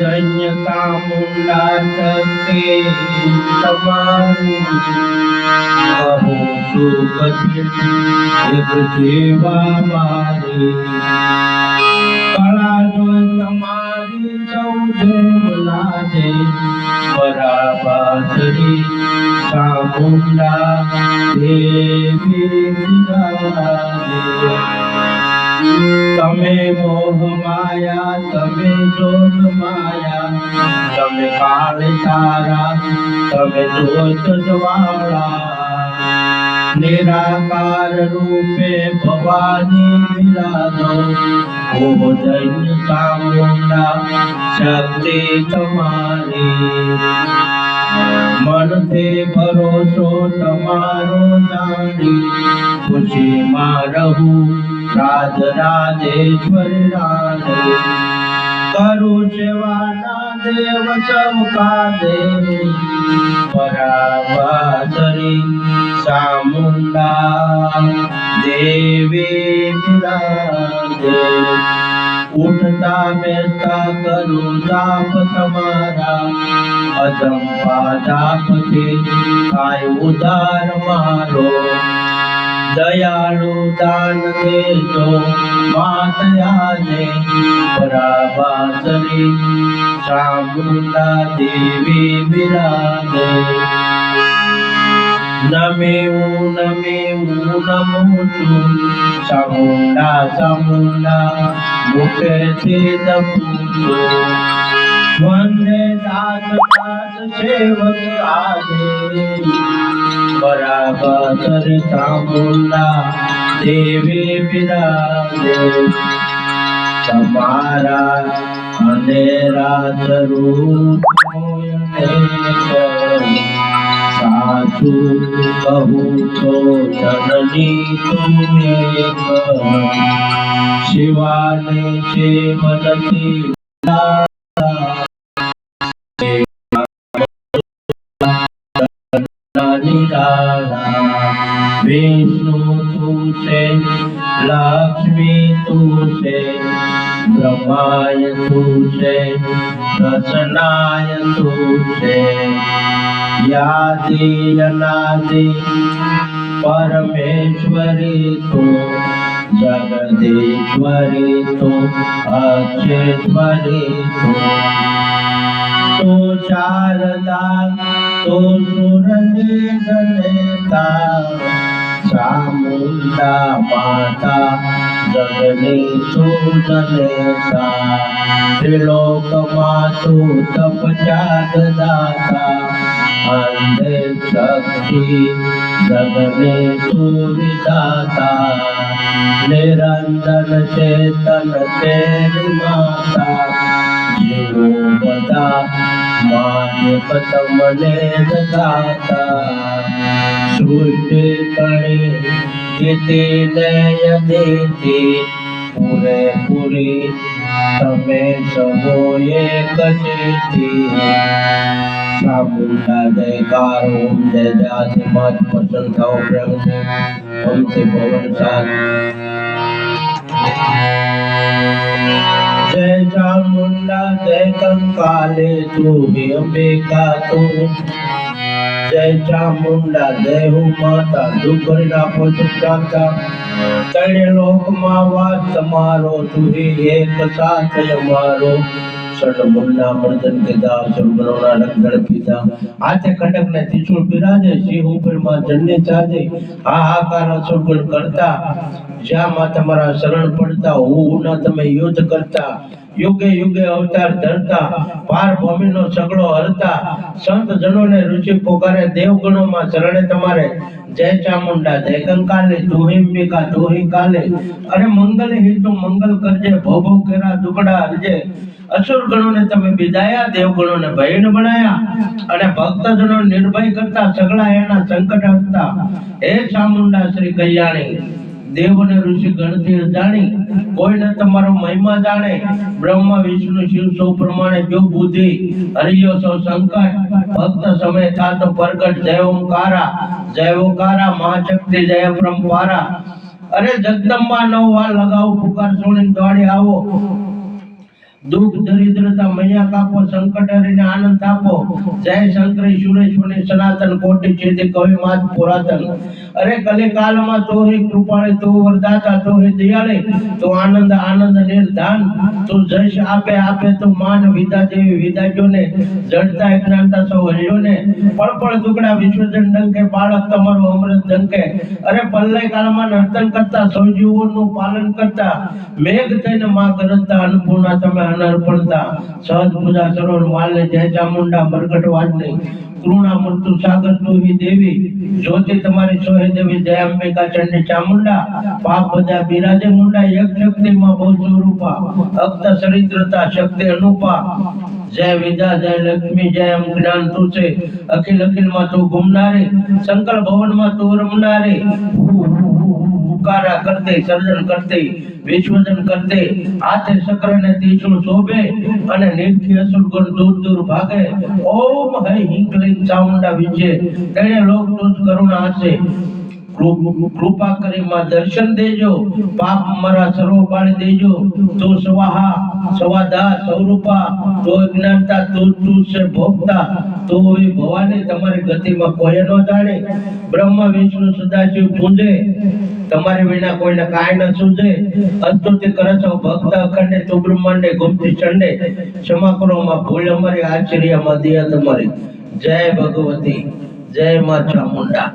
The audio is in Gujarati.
जन्यकामुण्डाचते सेवा मारे कळानो समारी चौदेव लाजे बराबासरी कामुण्डा देवी મારી કળા જો તમારી સૌ દેવ લાજે બરાબરી ચામુંડા દેવી બિરાજે તમે મોહ માયા તમે જોગ માયા તમે કાળ તારા તમે જોત જ્વાળા નિરાકાર રૂપે ભવાની વિરાજો ઓ જૈન ચામુંડા શક્તિ તમારી મનથી ભરોસો તમારો જાણી ખુશીમાં રહું રાજ રાજેશ્વર રાધે કરું સેવાના દેવ સૌકા દેવી પરાવાસરી ચામુંડા દેવી વિરાજે उठता बैठता करो जाप समारा. अजंपा जाप के काय उदार मारो. दयालु दान दे जो मातया ने पराबासरी चामुंडा देवी विराजे હું નમું છું ચામુંડા ચામુંડા મુખેથી જપું છું વંદે દાસ દાસ સેવક આજે બરાબર ચામુંડા દેવી બિરાજે તમારા અંધેરા સ્વરૂપ सासू तो जननी तुम्हें शिवाने चे मनती विष्णु तू से लक्ष्मी तू से બ્રહ્માય તું છે રચનાય તું છે યાદિ અનાદિ પરમેશ્વરી તું જગદીશ્વરી તું અક્ષેશ્વરી તું તો શારદા તો સુરની જનેતા मु जगनेता त्रिलोक त्रिलोकमातु तपचात दाता अन्धे सखि जगने तु निरन्दन चे माता। માન્ય તમને જગાતા સૃષ્ટિ કરે ગીતિ લય દેતી પૂરેપૂરી તમે સહો એક જેથી સાબુના જયકાર ઓમ જય જાતિ મત પસંદ થાઓ ઓમ ઓમથી ભવન સાથ જય ચામુંડા જય કંકાલે તું હે અંબિકા તું જય ચામુંડા જય માતા દુઃખ કરી ત્રણ ચુપચાપતા ત્રણે લોકમાં વાત તમારો તું એક સાથ અમારો સટમુંડા મર્દન કીધા સુરગણોના લંગણ પીધા હાથે ખડક ને ત્રિશુળ બિરાજે સિંહ ઉપરમાં જન્ને ચાજે. હાહાકાર અસુરગણ કરતા જ્યાં માં તમારા શરણ પડતા હું ના તમે યુદ્ધ કરતા. યુગે યુગે અવતાર ધરતા, પાર ભૂમિનો સગડો હરતા. સંત જનોને રુચિ પોકારે દેવગણોમાં શરણે તમારે જય ચામુંડા, જય કંકાલે તુહિંબિકા તુહી કાલે. અરે મંગલ હિતુ મંગલ કરજે ભવ કેરા દુકડા હરજે. અસુર ગણોને તમે બિદાયા દેવ ગણોને ભયન બનાયા. અને ભક્તજનો નિર્ભય કરતા સગળા એના સંકટ હતા હે ચામુંડા શ્રી કલ્યાણી દેવને ઋષિ ગણથી જાણી, કોઈને તમારો મહિમા જાણે. બ્રહ્મા, વિષ્ણુ, શિવ સૌ પ્રમાણે જો બુદ્ધિ, હરિયો સૌ સંકટ. ભક્ત સમય થાતો પ્રગટ જય ઓમકારા જય ઓમકારા મહાશક્તિ જય પરંપારા અરે જગદંબા, નવ વાર લગાવો, પુકાર સુણી દોડી આવો. દુઃખ દરિદ્રતા, મૈયા કાપો, સંકટ હરીને આનંદ આપો જય શંકર સુરેશ્વરની સનાતન કોટી છે કવિ માત પુરાતન. અરે કલે કાલમાં તો હે કૃપાળે, તો વરદાતા તો હે દયાળે. તો આનંદ આનંદ નિર્ધાન. તો જશ આપે આપે તો માન વિદા જેવી વિદાજોને જડતા જ્ઞાનતા સૌ હરિયોને. પળ પળ દુકડા વિસર્જન ડંકે, બાળક તમારું અમૃત ડંકે અરે પલ્લય કાળમાં નર્તન કરતા, સૌ જીવોનું પાલન કરતા. મેઘ થઈને માં કરતા અન્નપૂર્ણા તમે અનર્પણતા સહજ પૂજા સરોવર માલને જય ચામુંડા મરકટ વાજની કૃણા મૃત્યુ સાગર તુહી દેવી જ્યોતિ તમારી સોહે દેવી જય અંબિકા ચંડી ચામુંડા પાપ બધા બિરાજે મુંડા એક શક્તિમાં બહુ સ્વરૂપા અક્ત સરિદ્રતા શક્તિ અનુપા જય વિદ્યા જય લક્ષ્મી જય એમ જ્ઞાન તું છે અખિલ અખિલમાં તું ગુમનારી શંકર ભવનમાં તું રમનારી ઉકારા કરતે સર્જન કરતે વિશ્વજન કરતે આતે શક્રને ત્રિશૂળ શોભે અને નિર્ખી અસુર ગુણ દૂર દૂર ભાગે. ઓમ હૈ હિંકલિંગ ચામુંડા વિજે. તેણે લોક તુજ કરુણા હશે કૃપા કરી માં દર્શન દેજો. પાપ મારા સર્વ પાડી દેજો. તો સ્વાહા, સ્વાદા સ્વરૂપા, તો જ્ઞાનતા, તો તું ભોગતા, તો એ ભવાની તમારી ગતિમાં કોઈ ન જાણે. બ્રહ્મ, વિષ્ણુ, સદાશિવ પૂજે. તમારે વિના કોઈને કાંઈ ન સૂજે. અસ્તુતિ કરે છો, ભક્ત અખંડે, તો બ્રહ્માંડે, ગુપ્તી ચંડે ક્ષમા કરો માં ભૂલ અમારી, આશ્ચર્યમાં દિયા તમારી જય ભગવતી, જય માં ચામુંડા.